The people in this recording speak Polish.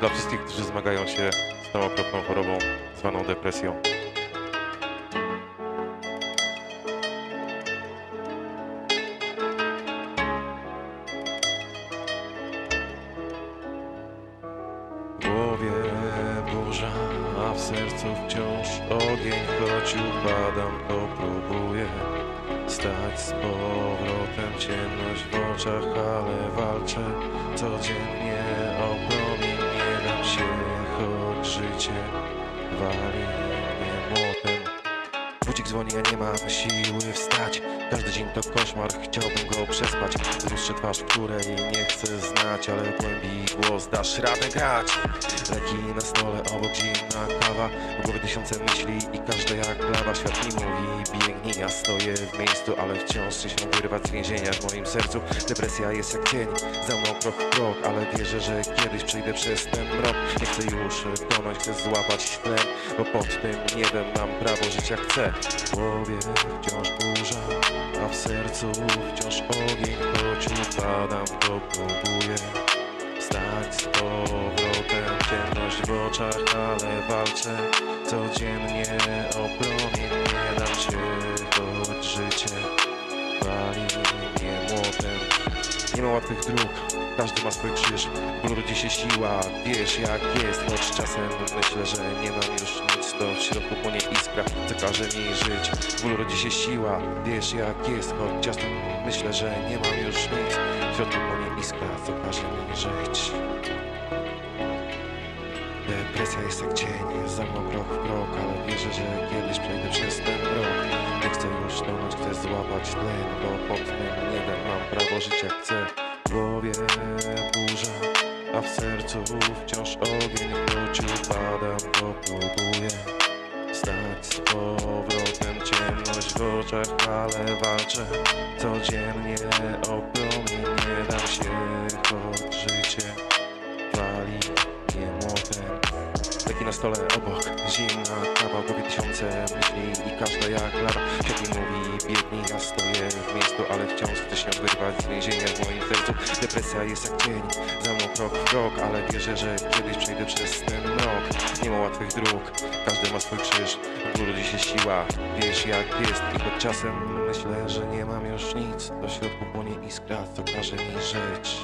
Dla wszystkich, którzy zmagają się z tą okropną chorobą zwaną depresją. W głowie burza, a w sercu wciąż ogień, choć upadam, to próbuję stać z powrotem ciemność w oczach, ale walczę codziennie o choć życie wali mnie młotem. Budzik dzwoni, a nie mam siły wstać Każdy dzień to koszmar, chciałbym go przespać. Złuszczę twarz, której nie chcę znać Ale głębi głos dasz radę grać. Leki na stole, obok zimna kawa. W głowie tysiące myśli i każda jak lawa Świat mi mówi, biegnij, ja stoję w miejscu Ale wciąż chcę się wyrwać z więzienia w moim sercu. Depresja jest jak cień, za mną krok w krok Ale wierzę, że kiedyś przejdę przez ten mrok. Nie chcę już tonąć, chcę złapać tlen Bo pod tym niebem mam prawo żyć jak chcę W głowie wciąż burza, a w sercu wciąż ogień Choć upadam, to próbuję Wstać z powrotem, ciemność w oczach, ale walczę Codziennie o promień, nie dam się, choć życie wali mnie młotem. Nie ma łatwych dróg, każdy ma swój krzyż. W bólu rodzi się siła, wiesz jak jest Choć czasem myślę, że nie mam już nic. To w środku płonie iskra, każe mi żyć. W bólu rodzi się siła, wiesz jak jest Choć czasem myślę, że nie mam już nic. W środku płonie iskra, co każe mi żyć Depresja jest jak cień, za mną krok w krok Ale wierzę, że kiedyś przejdę przez ten rok. Nie chcę już tonąć, chcę złapać tlen Bo pod tym niebem mam prawo żyć jak chcę. W głowie burza, a w sercu wciąż ogień Choć upadam, to próbuję Stać z powrotem, ciemność w oczach Ale walczę codziennie o promień Nie dam się, choć życie. Wali mnie młotem. Leki na stole obok, zimna kawa głowie tysiące myśli i każda jak lawa mi mówi, biegnij, ja stoję w miejscu Ale wciąż chcę się wyrwać z więzienia w moim sercu. Depresja jest jak cień, za krok w krok Ale wierzę, że kiedyś przejdę przez ten rok Nie ma łatwych dróg, każdy ma swój krzyż W rodzi się siła, wiesz jak jest I choć czasem myślę, że nie mam już nic. Do środku płonie iskra, co każe mi żyć